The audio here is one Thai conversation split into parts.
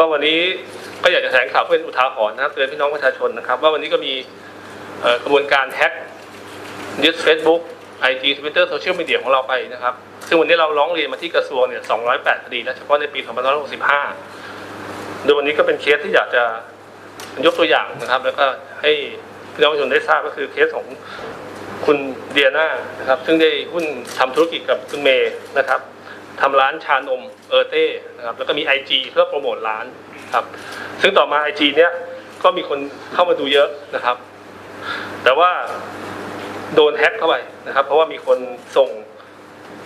ก็วันนี้ก็อยากจะแถลงข่าวเพื่อเป็นอุทาหรณ์นะครับเตือนพี่น้องประชาชนนะครับ ว่าวันนี้ก็มีกระบวนการแฮ็กยึด Facebook IG Twitter โซเชียลมีเดียของเราไปนะครับ ซึ่งวันนี้เราร้องเรียนมาที่กระทรวงเนี่ย 208 คดีแล้วเฉพาะในปี 2565 โดยวันนี้ก็เป็นเคสที่อยากจะยกตัวอย่างนะครับ แล้วก็ให้พี่น้องประชาชนได้ทราบก็คือเคสของคุณเดียนานะครับ ซึ่งได้หุ้นทำธุรกิจกับคุณเมย์นะครับ ทำร้านชานมเออเต้นะครับแล้วก็มี IG เพื่อโปรโมทร้านครับ ซึ่งต่อมา IG เนี้ยก็มีคนเข้ามาดูเยอะนะครับ แต่ว่าโดนแฮ็กเข้าไปนะครับ เพราะว่ามีคนส่ง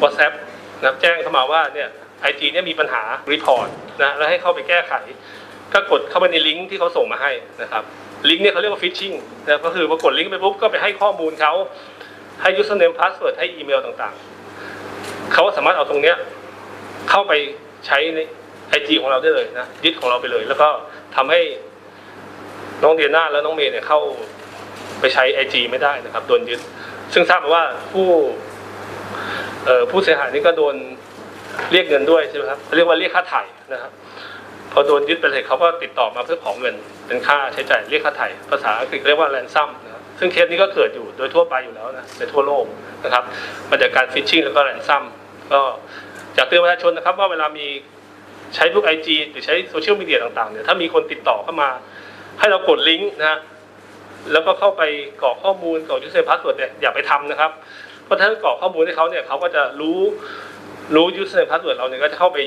WhatsApp นะครับแจ้งเข้ามาว่าเนี่ยไอจีเนี่ยมีปัญหารีพอร์ตนะแล้วให้เข้าไปแก้ไข ก็กดเข้าไปในลิงก์ที่เขาส่งมาให้นะครับลิงก์เนี่ยเขาเรียกว่าฟิชชิงนะก็คือพอกดลิงก์ไปปุ๊บก็ไปให้ข้อมูลเขาให้ username password ให้อีเมลต่างๆ เขาก็สามารถเอาตรงเนี้ย เข้าไปใช้ในไอจีของเราได้เลยนะยึดของเราไปเลย แล้วก็ทำให้น้องเดียนาและน้องเมย์เนี่ยเข้าไปใช้ไอจีไม่ได้นะครับโดนยึด ซึ่งทราบมาว่าผู้เออผู้เสียหายนี่ก็โดนเรียกเงินด้วยใช่ไหมครับเรียกว่าเรียกค่าไถ่นะครับพอโดนยึดไปเสร็จเขาก็ติดต่อมาเพื่อขอเงิน เป็นค่าใช้จ่ายเรียกค่าไถ่ภาษาอังกฤษเรียกว่าแรนซัมนะครับซึ่งเคสนี้ก็เกิดอยู่โดยทั่วไปอยู่แล้วนะในทั่วโลกนะครับมาจากการฟิชชิงแล้วก็แรนซัมก็ากเตือนประชาชนนะครับว่าเวลามีใช้พวกไอจีหรือใช้โซเชียลมีเดียต่างๆเนี่ยถ้ามีคนติดต่อเข้ามา ให้เรากดลิงก์นะฮะแล้วก็เข้าไปกรอกข้อมูลกรอกยูเซอร์พาสเวิร์ดเนี่ยอย่าไปทำนะครับ เพราะถ้ากรอกข้อมูลให้เขาเนี่ยเขาก็จะรู้รู้ username password เราเนี่ยก็จะเข้าไป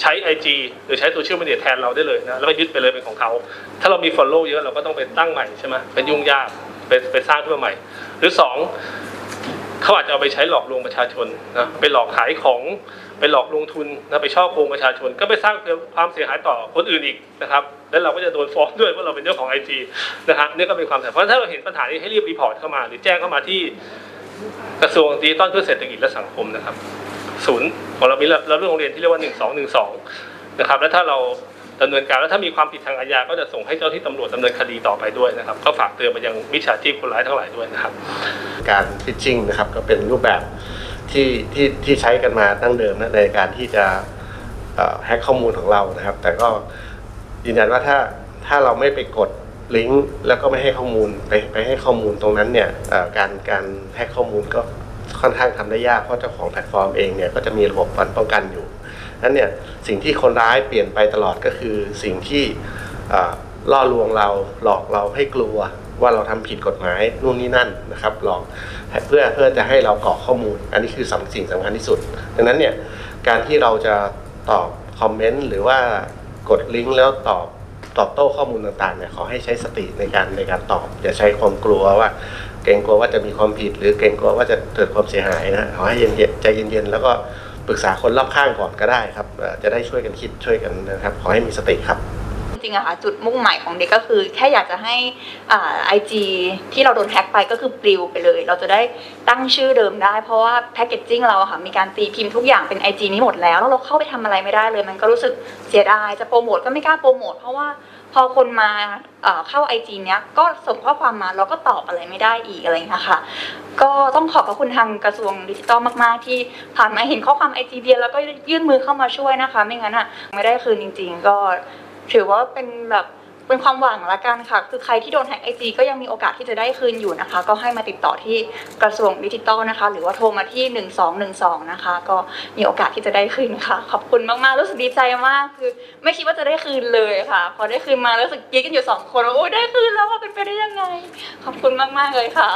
ใช้ IG หรือใช้โซเชียลมีเดียแทนเราได้เลยนะแล้วก็ยึดไปเลยเป็นของเขา ถ้าเรามี follow เยอะเราก็ต้องไปตั้งใหม่ใช่ไหมเป็นยุ่งยากไปไปสร้างขึ้นมาใหม่ หรือสอง เขาอาจจะเอาไปใช้หลอกลวงประชาชนนะไปหลอกขายของไปหลอกลงทุนนะไปช่อโกงประชาชน ก็ไปสร้างความเสียหายต่อคนอื่นอีกนะครับ แล้วเราก็จะโดนฟ้องด้วยว่าเราเป็นเจ้าของ IG นะฮะนี่ก็เป็นความเสียหายเพราะถ้าเราเห็นปัญหานี้ให้รีบรีพอร์ตเข้ามา หรือแจ้งเข้ามาที่กระทรวงดิจิทัลเพื่อเศรษฐกิจและสังคมนะครับ ศูนย์ของเรามีเราเรื่องโรงเรียนที่เรียกว่าหนึ่งสองหนึ่งสองนะครับ และถ้าเรา ดำเนินการแล้วถ้ามีความผิดทางอาญาก็จะส่งให้เจ้าที่ตำรวจดำเนินคดีต่อไปด้วยนะครับ ก็ฝากเตือนไปยังมิจฉาชีพคนร้ายทั้งหลายด้วยนะครับ การฟิชชิงนะครับก็เป็นรูปแบบที่ที่ที่ใช้กันมาตั้งเดิมนะในการที่จะแฮ็กข้อมูลของเรานะครับ แต่ก็ยืนยันว่าถ้าถ้าเราไม่ไปกดลิงก์แล้วก็ไม่ให้ข้อมูลไปไปให้ข้อมูลตรงนั้นเนี่ยการการแฮ็กข้อมูลก็ค่อนข้างทำได้ยากเพราะเจ้าของแพลตฟอร์มเองเนี่ยก็จะมีระบบป้องกันอยู่ นั้นเนี่ยสิ่งที่คนร้ายเปลี่ยนไปตลอดก็คือสิ่งที่ล่อลวงเราหลอกเราให้กลัวว่าเราทำผิดกฎหมายนู่นนี่นั่นนะครับหลอกเพื่อเพื่อจะให้เรากรอกข้อมูล อันนี้คือสำสิ่งสำคัญที่สุด ดังนั้นเนี่ยการที่เราจะตอบคอมเมนต์หรือว่ากดลิงก์แล้วตอบตอบโต้ข้อมูลต่างๆเนี่ยขอให้ใช้สติในการในการตอบ อย่าใช้ความกลัวว่า เกรงกลัวว่าจะมีความผิด หรือเกรงกลัวว่าจะเกิดความเสียหายนะขอให้เย็นใจเย็นๆแล้วก็ ปรึกษาคนรอบข้างก่อนก็ได้ครับจะได้ช่วยกันคิดช่วยกันนะครับขอให้มีสติครับจริงๆอะค่ะจุดมุ่งหมายของเด็กก็คือ แค่อยากจะให้ไอจีที่เราโดนแฮ็กไปก็คือปลิวไปเลย เราจะได้ตั้งชื่อเดิมได้ เพราะว่าแพคเกจจิ้งเราอะค่ะมีการตีพิมพ์ทุกอย่างเป็น IG นี้หมดแล้วแล้วเราเข้าไปทำอะไรไม่ได้เลย มันก็รู้สึกเสียดายจะโปรโมทก็ไม่กล้าโปรโมทเพราะว่า พอคนมาเข้าไอจีเนี้ยก็ส่งข้อความมาเราก็ตอบอะไรไม่ได้อีกอะไรอย่างเงี้ยค่ะ ก็ต้องขอบพระคุณทางกระทรวงดิจิทัลมาก ๆ ที่ผ่านมาเห็นข้อความไอจีเดียแล้วก็ยื่นมือเข้ามาช่วยนะคะ ไม่งั้นอะไม่ได้คืนจริง ๆ ก็ถือว่าเป็นแบบ เป็นความหวังละกันค่ะ คือใครที่โดนแฮกไอจีก็ยังมีโอกาสที่จะได้คืนอยู่นะคะ ก็ให้มาติดต่อที่กระทรวงดิจิทัลนะคะ หรือว่าโทรมาที่ 1212 นะคะ ก็มีโอกาสที่จะได้คืนค่ะ ขอบคุณมากๆ รู้สึกดีใจมาก คือ ไม่คิดว่าจะได้คืนเลยค่ะ พอได้คืนมารู้สึกกรี๊ดกันอยู่สองคนว่าโอ้ได้คืนแล้วว่าเป็นไปได้ยังไง ขอบคุณมากๆเลยค่ะ